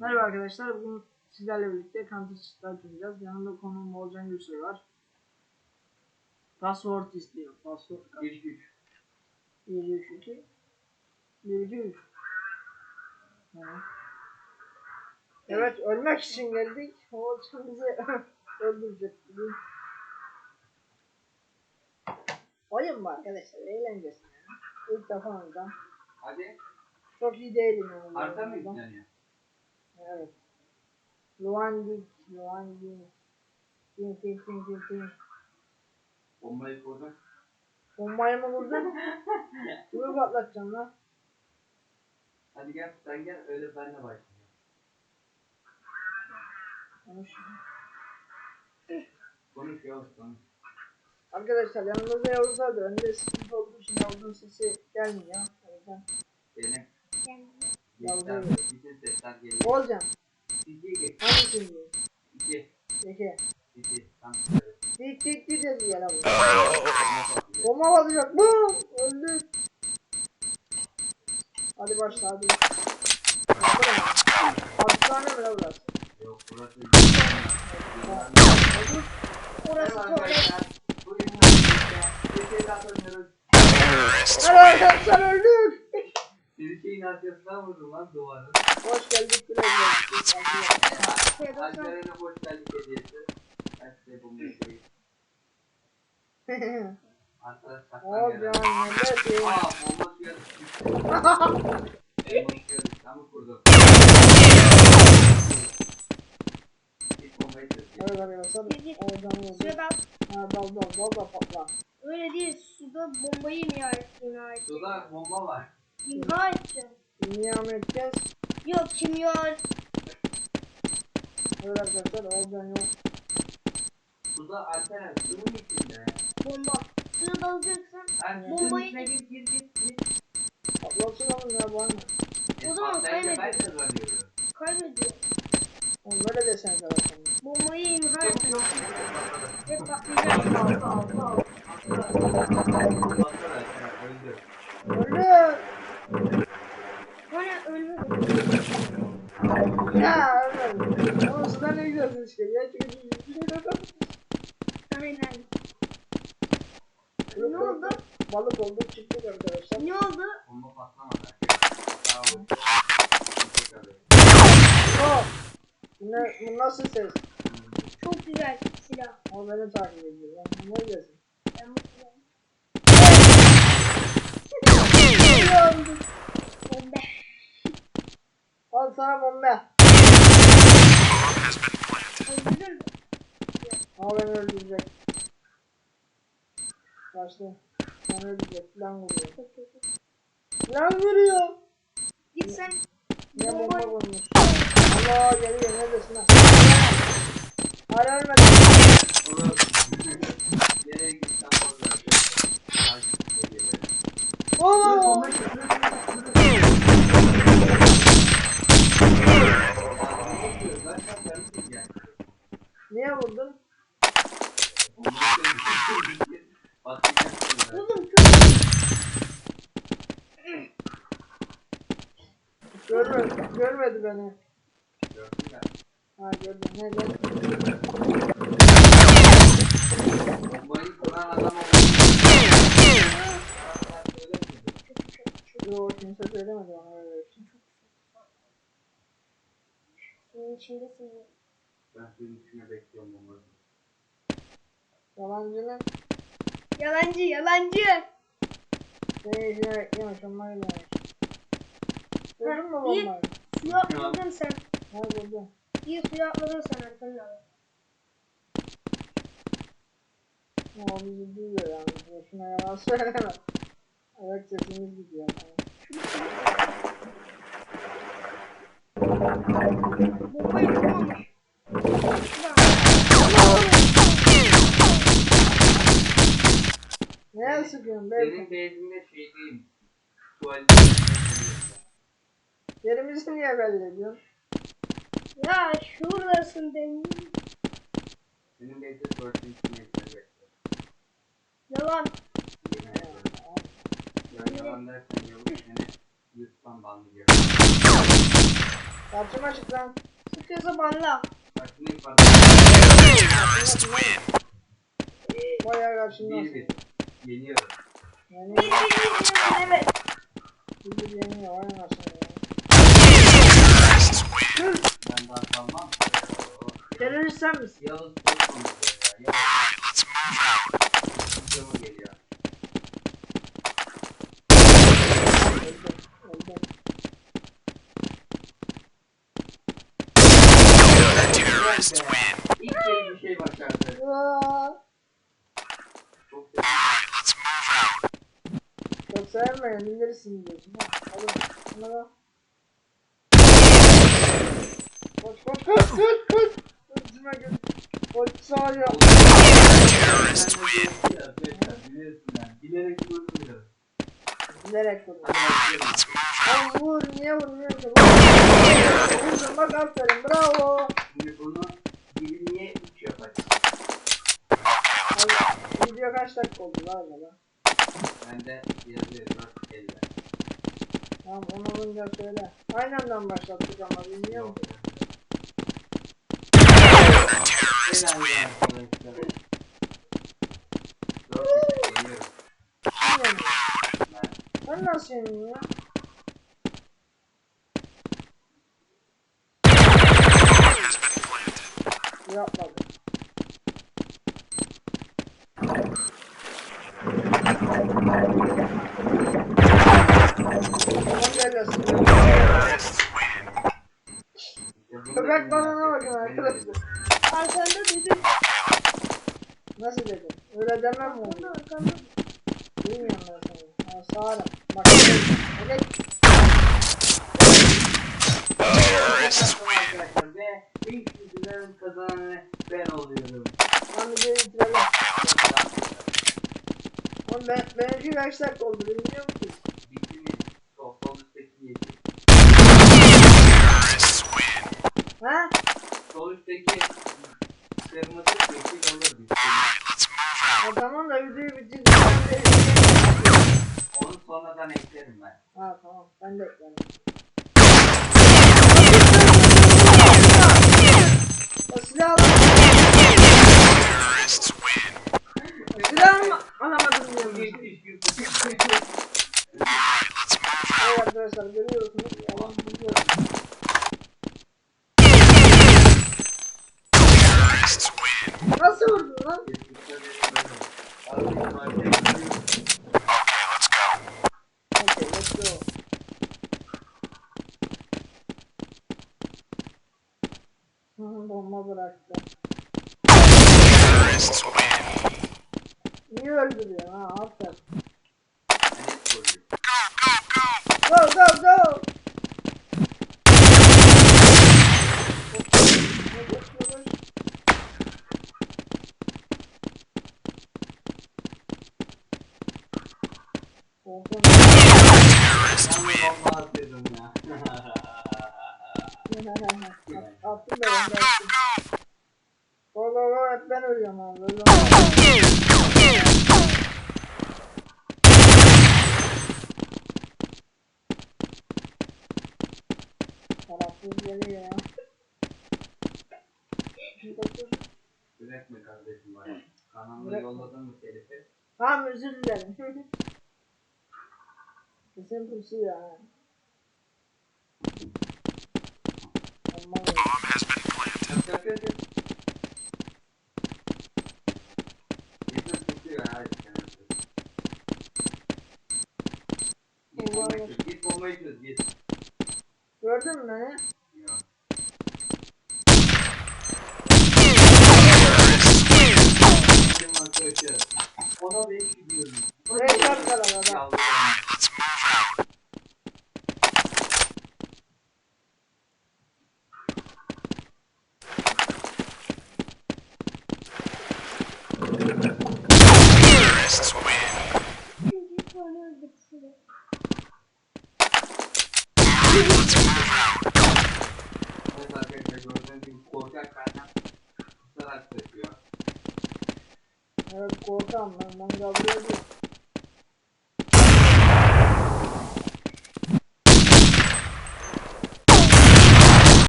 Merhaba arkadaşlar. Bugün sizlerle birlikte Counter Strike oynayacağız. Yanımda konuğum Olcan Gürsoy var. Password istiyor. Password. 1 2 3. 1, 3, 2. 1, 2, 3. Evet, ölmek için geldik. Olcan bizi öldürecek. Oyun mu arkadaşlar? Eğlencesine. İlk defa oynayacağım. Hadi. Çok iyi değilim. Arka mı yükleniyor? Evet. Luandik, Luandik. Ting ting ting ting ting. Bombayı kurdun. Bombayı mı vurdun? Kimi patlatacaksın lan? Hadi gel sen gel öyle benle başlayalım. Konuş. Konuş Yavuz konuş. Arkadaşlar yanımızda Yavuz var da önde sıkıntı olduğu için Yavuz'un sesi gelmiyor. O yüzden Benim Yavuz sesler geliyor. Olcan. 2 2 Hangisini diyor? 2 Peki. 2 tam söyle. Dik dik dik dedi ya. Ne bakıyor? Bomba batacak. Bum! Öldü. Hadi başla hadi. Hastane mi lan burası? Yok burası. Dur. Orası tuvalet. arkadaşlar. Bugün bir şey daha oynuyoruz. Arkadaşlar öldük. Bir şeyin arkasından vurdum lan duvarı. Arkadaş saklan Olcan gelen. neredesin? Aa bomba suya düştü. Bomba suya düştü ama çözdüm. Evet arkadaşlar oldu. Suya dal. Ha dal dal dal da patla. Öyle değil. Suda bombayı imha et. İmha et. Suda bomba var. İmha edeceğim. Nimet gez. Yok kimya. Evet arkadaşlar Olcan yok. Suda Alperen suyun içinde. Bomba. Suya dalacaksın. Ben Bombayı- içine gir gir gir gir. Patlasın oğlum ya bu anne. O zaman Patlayınca ben kaybediyor. kazanıyorum. Kaybediyor. Oğlum böyle desene zaten. Bombayı imha et. Yok yok. Ve patlayacak. Altı. Patlar Alperen öldü. Öldü. Hani ölmedi. Ya ölmedi. Oğlum sudan ne gidiyorsun işte ya. Çünkü Aynen. Yok, Ne yok, oldu? yok. Balık olduk çıktık arkadaşlar. Ne oldu? Bomba patlamadı. Oh. Ne, bu nasıl ses? Çok güzel silah. O beni takip ediyor. Lan bu ne diyorsun? Ben silahı. Bomba. Al sana bomba. Öldürdün mü? Ama beni öldürecek. Kaçtı. Beni öldürecek. Lan vuruyor. Lan vuruyor. Git sen. Ne bomba vurmuş. Allah geliyor. Neredesin lan? Hala ölmedi. Nereye gitsen orada. Oo. Niye vurdun? Oğlum Görmedi. Görmedi beni. Ha gördüm. Ne gördüm? Yo kimse söylemedi bana öyle bir şey. Senin içindesin. Yalancı ne? Yalancı yalancı. Seni bekliyormuş. Onlar yemiş. Gördün mü bombayı? Suya atladın sen. Ha gördüm. İyi suya atladın sen arkanda. O bizi duyuyor yani. Boşuna yalan söyleme. Evet sesimiz gidiyor. Bombayı tutmamış. Neye sıkıyorsun be? Senin bezinde şey diyeyim. Tuvalet. Yerimizi niye belli ediyorsun? Ya şuradasın benim. Senin bezde tuvaletin içine ekmek Yalan. Yemin ederim. Ya yalan dersen yavuz seni YouTube'dan banlayacak. Karşıma çık lan. Sıkıyorsa banla. Karşında ilk var. Bayağı karşımda. Bir bir. Yeniyorum. Yani Bir bir bir bir evet. bir bir yeniyor. Vay anasını ya. Ben daha kalmam. Terörist sen misin? Yalnız çok konuşuyor ya. Yalnız. Videoma geliyor. Öldüm. Öldüm. İlk kez bir şey başardı. Aa, Çok sevdim. Çok sevmeyin. Bilirsin diyorsun. Ha, Hadi. Şuna da. Koş koş koş koş koş. Üstüme gel. Koş sağa ya. Biliyorsun yani. Bilerek vurmuyorum. Bilerek başlayalım. Ay vur niye vurmuyorsun? Vur. Vurdun bak aferin bravo. Şimdi bunu gibi niye 3 yapacağız? Ay, video kaç dakika oldu lan acaba? Ben de yazıyor 4 50. Tamam onu olunca söyle. Aynı andan başlattık ama bilmiyor musun? Helal arkadaşlar. Dört yeniyorum. Bilmiyorum. Ben Ben nasıl yeniyim ya? Yapmadım. Tamam geliyorsun. Arkanda. Bilmiyorum ben seni. Ya sağırım. Bak. Evet. arkadaşlar ve ilk yüzünden kazananı ben oluyorum. Bir de bitirelim. Oğlum ben, benimki kaç dakika oldu bilmiyorum ki. Bitti mi? Sol sol üstteki yeşil. Ha? Sol üstteki kırmızı yeşil olur bitti. O tamam da videoyu bitirdim. Ben de eklerim. Onu sonradan eklerim ben. Ha tamam. Ben de eklerim. O silahı al. Silahı mı alamadım diyorum. Evet arkadaşlar görüyorsunuz. Yalan biliyorum. Nasıl vurdun lan? Okay, let's go. Hı, Bomba bıraktı. Öldürüyor ha? Aferin. Go go go! Koş. Korkun. Attım ben. Go go go ben ölüyorum abi. Ölüyorum. Geliyor ya. Üretme kardeşim bana. Kanalına yolladın mı telifi? Tamam özür dilerim. Kesin pusu ya. Aman ya. Yap yap yap yap. Kesin tutuyor ha kendisi. Git git bombayı çöz, git. Gördün mü beni? Let's move out. Terrorists win. Let's move out. colocar.